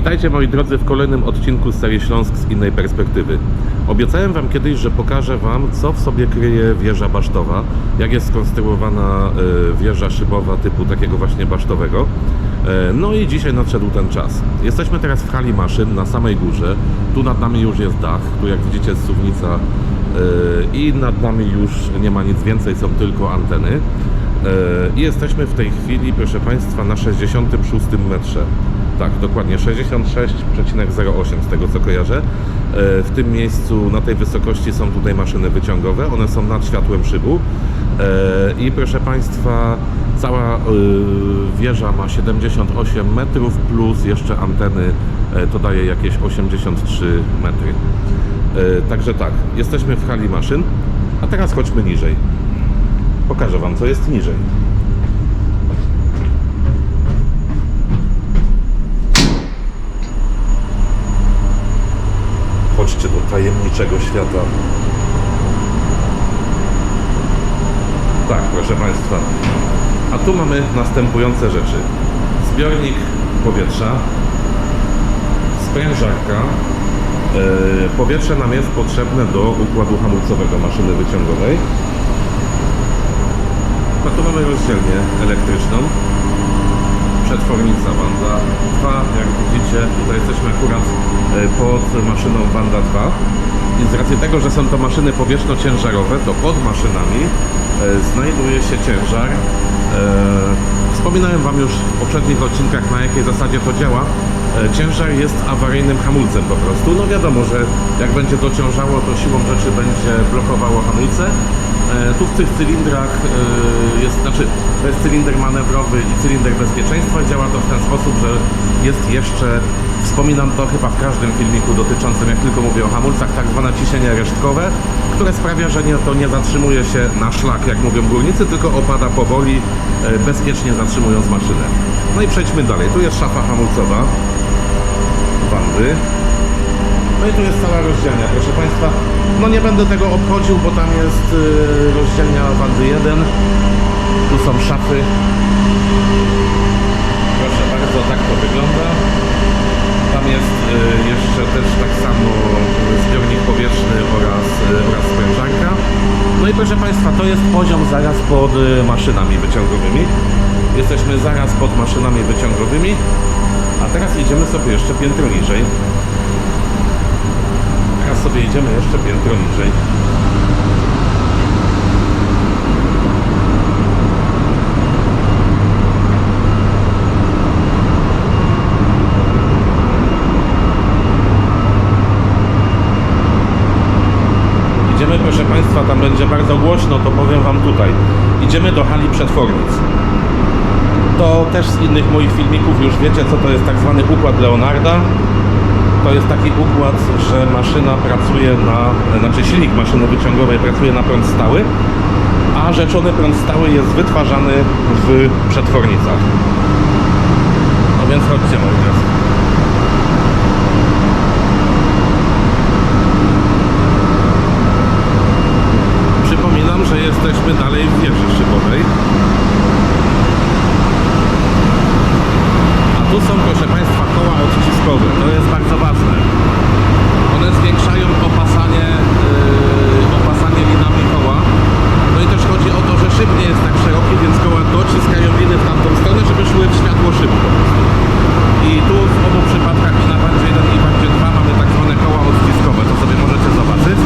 Witajcie moi drodzy w kolejnym odcinku serii Śląsk z innej perspektywy. Obiecałem Wam kiedyś, że pokażę Wam, co w sobie kryje wieża basztowa, jak jest skonstruowana e, wieża szybowa typu takiego właśnie basztowego. E, No i dzisiaj nadszedł ten czas. Jesteśmy teraz w hali maszyn na samej górze. Tu nad nami już jest dach, tu jak widzicie jest suwnica e, i nad nami już nie ma nic więcej, są tylko anteny. I jesteśmy w tej chwili, proszę Państwa, na 66 metrze. Tak, dokładnie 66,08 z tego co kojarzę. E, W tym miejscu, na tej wysokości są tutaj maszyny wyciągowe, one są nad światłem szybu. E, I proszę Państwa, cała e, wieża ma 78 metrów plus jeszcze anteny to daje jakieś 83 metry. Także tak, jesteśmy w hali maszyn, a teraz chodźmy niżej. Pokażę Wam, co jest niżej. Chodźcie do tajemniczego świata. Tak, proszę Państwa. A tu mamy następujące rzeczy. Zbiornik powietrza, sprężarka. Yy, powietrze nam jest potrzebne do układu hamulcowego maszyny wyciągowej. A tu mamy rozdzielnię elektryczną. Przetwornica Wanda 2, jak widzicie, tutaj jesteśmy akurat e, pod maszyną Wanda 2 i z racji tego, że są to maszyny powietrzno-ciężarowe, to pod maszynami e, znajduje się ciężar. E, Wspominałem Wam już w poprzednich odcinkach, na jakiej zasadzie to działa. Ciężar jest awaryjnym hamulcem po prostu. No wiadomo, że jak będzie to ciążało, to siłą rzeczy będzie blokowało hamulce. E, Tu w tych cylindrach e, jest, znaczy to jest cylinder manewrowy i cylinder bezpieczeństwa. Działa to w ten sposób, że jest jeszcze, wspominam to chyba w każdym filmiku dotyczącym, jak tylko mówię o hamulcach, tak zwane ciśnienie resztkowe, które sprawia, że nie, to nie zatrzymuje się na szlak, jak mówią górnicy, tylko opada powoli, e, bezpiecznie zatrzymując maszynę. No i przejdźmy dalej. Tu jest szafa hamulcowa Wandy. No i tu jest cała rozdzielnia, proszę Państwa. No nie będę tego obchodził, bo tam jest y, rozdzielnia Wandy 1. Tu są szafy. Proszę bardzo, tak to wygląda. Tam jest y, jeszcze też tak samo zbiornik powietrzny oraz, y, oraz sprężarka. No i proszę Państwa, to jest poziom zaraz pod y, maszynami wyciągowymi. Jesteśmy zaraz pod maszynami wyciągowymi. A teraz idziemy sobie jeszcze piętro niżej. Teraz sobie idziemy jeszcze piętro niżej. Idziemy, proszę Państwa, tam będzie bardzo głośno, to powiem Wam tutaj. Idziemy do hali przetwornic. To też z innych moich filmików już wiecie, co to jest tak zwany układ Leonarda. To jest taki układ, że maszyna pracuje na, znaczy silnik maszyny wyciągowej pracuje na prąd stały, a rzeczony prąd stały jest wytwarzany w przetwornicach. No więc chodźcie moi drodzy. Przypominam, że jesteśmy dalej w wieży szybowej. A tu są, proszę Państwa, koła odciskowe. To jest bardzo ważne. One zwiększają opasanie, yy, opasanie linami koła. No i też chodzi o to, że szyb nie jest tak szeroki, więc koła dociskają liny w tamtą stronę, żeby szły w światło szybu po prostu. I tu w obu przypadkach i na bandzie 1 i bandzie 2 mamy tak zwane koła odciskowe. To sobie możecie zobaczyć.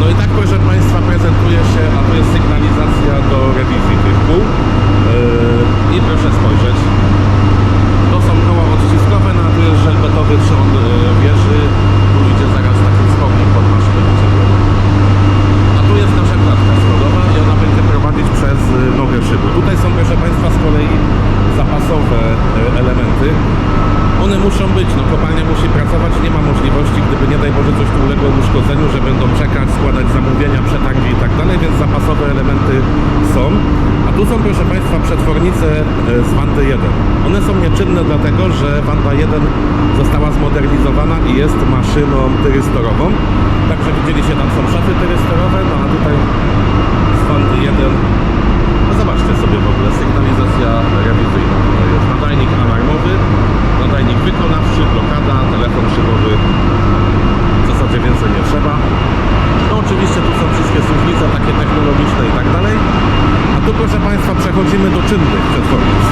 No i tak proszę Państwa prezentuje się, a to jest sygnalizacja do rewizji tych kół. Yy, I proszę spojrzeć. To są koła odciskowe, no a tu jest żelbetowy trzon yy, wieży. Tu idzie zaraz taki wspomnik pod maszynę wyciągową. A tu jest nasza klatka schodowa i ona będzie prowadzić przez yy, nogę szybu. Tutaj są proszę Państwa z kolei zapasowe yy, elementy. One muszą być, no kopalnia musi pracować, nie ma możliwości, gdyby nie daj Boże coś tu uległo uszkodzeniu, że będą czekać, składać zamówienia, przetargi i tak dalej, więc zapasowe elementy są. A tu są proszę Państwa przetwornice e, z Wandy 1. One są nieczynne dlatego, że Wanda 1 została zmodernizowana i jest maszyną tyrystorową. Także widzieliście, tam są szafy tyrystorowe, no a tutaj z Wandy 1 no zobaczcie sobie w ogóle, sygnalizacja rewizyjna. Tutaj jest nadajnik alarmowy, nadajnik wykonawczy, blokada, telefon szybowy. W zasadzie więcej nie trzeba. No oczywiście tu są wszystkie służnice takie technologiczne i tak dalej. A tu proszę Państwa przechodzimy do czynnych przetwornic.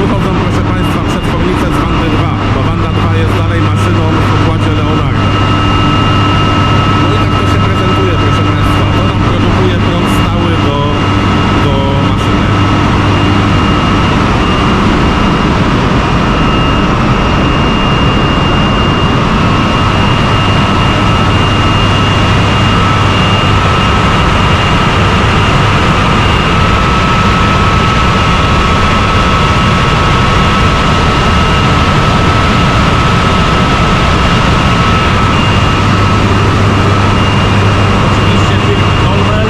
Tu chodzą proszę Państwa przetwornice z Wandy 2, bo Wanda 2 jest dalej maszyną w układzie Leonardo. No i tak to się prezentuje proszę Państwa. To nam produkuje prąd stały do, do maszyny. Oczywiście firmy Dolmel.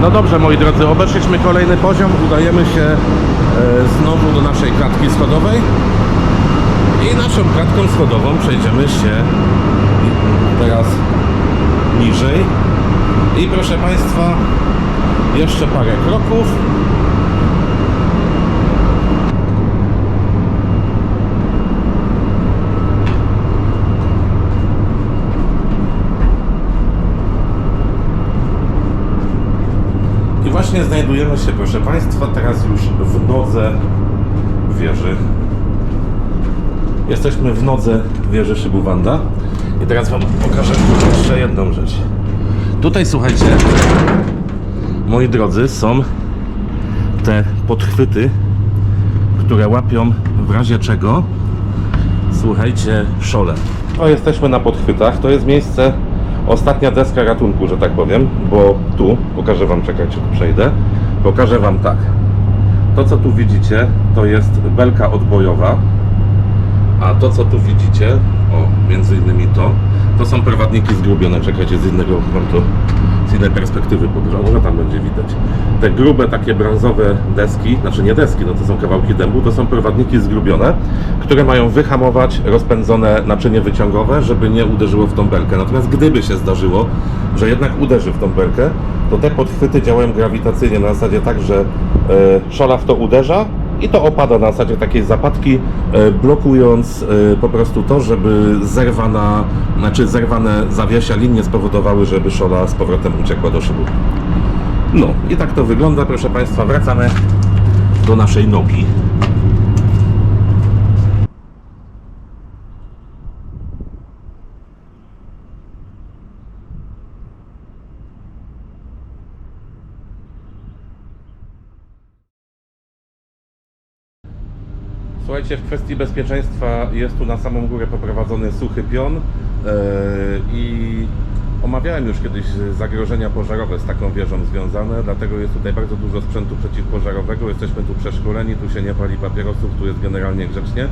No dobrze moi drodzy, obeszliśmy kolejny poziom, udajemy się e, znowu do naszej klatki schodowej. I naszą klatką schodową przejdziemy się teraz niżej. I proszę Państwa jeszcze parę kroków I właśnie znajdujemy się, proszę Państwa, teraz już w nodze wieży. Jesteśmy w nodze wieży szybu Wanda. I teraz Wam pokażę jeszcze jedną rzecz. Tutaj słuchajcie, moi drodzy, są te podchwyty, które łapią w razie czego, słuchajcie, szole. O, jesteśmy na podchwytach. To jest miejsce, ostatnia deska ratunku, że tak powiem, bo tu, pokażę Wam, czekajcie, tu przejdę, pokażę Wam tak. To, co tu widzicie, to jest belka odbojowa, a to, co tu widzicie, o, między innymi to, to są prowadniki zgrubione. Czekajcie, z innego wam z innej perspektywy może tam będzie widać. Te grube, takie brązowe deski, znaczy nie deski, no to są kawałki dębu, to są prowadniki zgrubione, które mają wyhamować rozpędzone naczynie wyciągowe, żeby nie uderzyło w tą belkę. Natomiast gdyby się zdarzyło, że jednak uderzy w tą belkę, to te podchwyty działają grawitacyjnie na zasadzie tak, że e, szola w to uderza, i to opada na zasadzie takiej zapadki, e, blokując e, po prostu to, żeby zerwana, znaczy zerwane zawiesia lin nie spowodowały, żeby szola z powrotem uciekła do szybu. No i tak to wygląda, proszę Państwa. Wracamy do naszej nogi. Słuchajcie, w kwestii bezpieczeństwa jest tu na samą górę poprowadzony suchy pion yy, i omawiałem już kiedyś zagrożenia pożarowe z taką wieżą związane, dlatego jest tutaj bardzo dużo sprzętu przeciwpożarowego, jesteśmy tu przeszkoleni, tu się nie pali papierosów, tu jest generalnie grzecznie.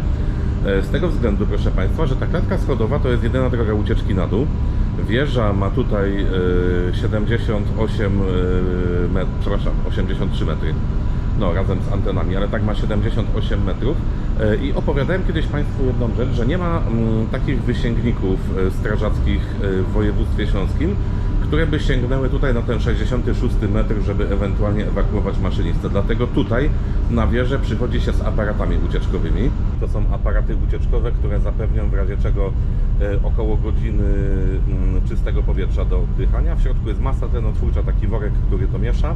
Yy, Z tego względu, proszę Państwa, że ta klatka schodowa to jest jedyna droga ucieczki na dół. Wieża ma tutaj yy, 78 metrów, przepraszam, 83 metry no razem z antenami, ale tak ma 78 metrów. E, I opowiadałem kiedyś Państwu jedną rzecz, że nie ma mm, takich wysięgników e, strażackich e, w województwie śląskim, które by sięgnęły tutaj na ten 66 metr, żeby ewentualnie ewakuować maszynistę. Dlatego tutaj na wieżę przychodzi się z aparatami ucieczkowymi. To są aparaty ucieczkowe, które zapewnią w razie czego około godziny mm, czystego powietrza do oddychania. W środku jest masa tlenootwórcza, taki worek, który to miesza.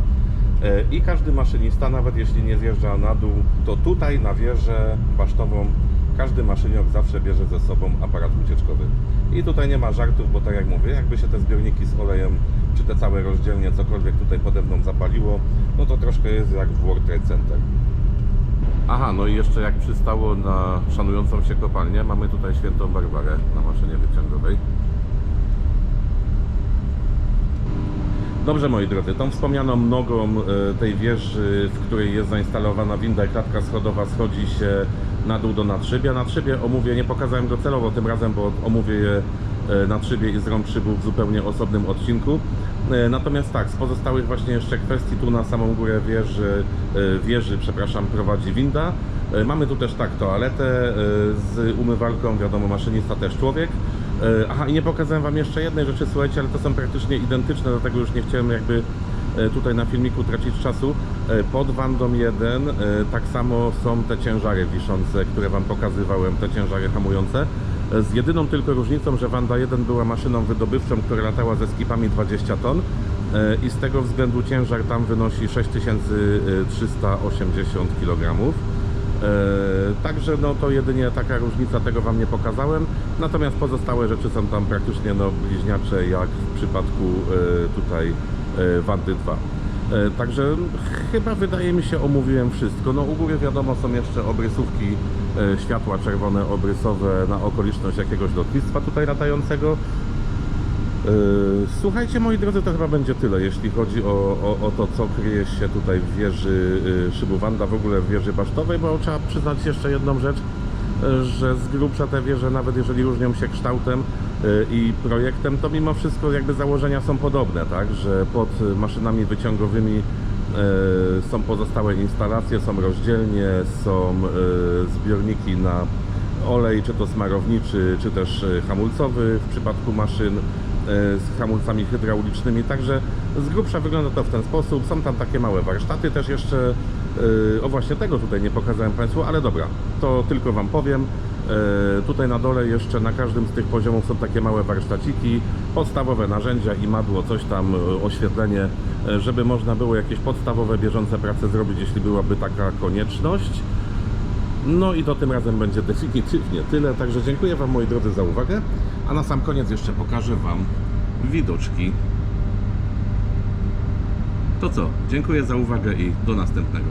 E, I każdy maszynista, nawet jeśli nie zjeżdża na dół, to tutaj na wieżę basztową każdy maszyniok zawsze bierze ze sobą aparat ucieczkowy. I tutaj nie ma żartów, bo tak jak mówię, jakby się te zbiorniki z olejem, czy te całe rozdzielnie, cokolwiek tutaj pode mną zapaliło, no to troszkę jest jak w World Trade Center. Aha, no i jeszcze jak przystało na szanującą się kopalnię, mamy tutaj świętą Barbarę na maszynie wyciągowej. Dobrze moi drodzy, tą wspomnianą nogą e, tej wieży, w której jest zainstalowana winda i klatka schodowa schodzi się na dół do nadszybia. Nadszybie omówię, nie pokazałem go celowo tym razem, bo omówię je e, na szybie i zrąb szybów w zupełnie osobnym odcinku. E, Natomiast tak, z pozostałych właśnie jeszcze kwestii tu na samą górę wieży, wieży przepraszam, prowadzi winda. Mamy tu też tak toaletę z umywalką, wiadomo maszynista też człowiek. E, Aha, i nie pokazałem Wam jeszcze jednej rzeczy, słuchajcie, ale to są praktycznie identyczne, dlatego już nie chciałem jakby e, tutaj na filmiku tracić czasu. E, Pod Wandą 1 e, tak samo są te ciężary wiszące, które Wam pokazywałem, te ciężary hamujące. Z jedyną tylko różnicą, że Wanda 1 była maszyną wydobywczą, która latała ze skipami 20 ton i z tego względu ciężar tam wynosi 6380 kg. E, Także no to jedynie taka różnica, tego Wam nie pokazałem. Natomiast pozostałe rzeczy są tam praktycznie no, bliźniacze, jak w przypadku e, tutaj e, Wandy 2. E, Także chyba wydaje mi się omówiłem wszystko. No u góry wiadomo są jeszcze obrysówki, światła czerwone obrysowe na okoliczność jakiegoś lotnictwa tutaj latającego. Yy, Słuchajcie moi drodzy, to chyba będzie tyle, jeśli chodzi o, o, o to, co kryje się tutaj w wieży yy, Szybu Wanda, w ogóle w wieży basztowej, bo trzeba przyznać jeszcze jedną rzecz, yy, że z grubsza te wieże, nawet jeżeli różnią się kształtem i projektem, to mimo wszystko jakby założenia są podobne, tak, że pod maszynami wyciągowymi są pozostałe instalacje, są rozdzielnie, są zbiorniki na olej, czy to smarowniczy, czy też hamulcowy w przypadku maszyn z hamulcami hydraulicznymi. Także z grubsza wygląda to w ten sposób. Są tam takie małe warsztaty też jeszcze. e, O właśnie tego tutaj nie pokazałem Państwu, ale dobra, to tylko Wam powiem. E, Tutaj na dole jeszcze na każdym z tych poziomów są takie małe warsztaciki, podstawowe narzędzia i madło, coś tam, e, oświetlenie, e, żeby można było jakieś podstawowe bieżące prace zrobić, jeśli byłaby taka konieczność. No i to tym razem będzie definitywnie tyle, także dziękuję Wam moi drodzy za uwagę, a na sam koniec jeszcze pokażę Wam widoczki. To co, dziękuję za uwagę i do następnego.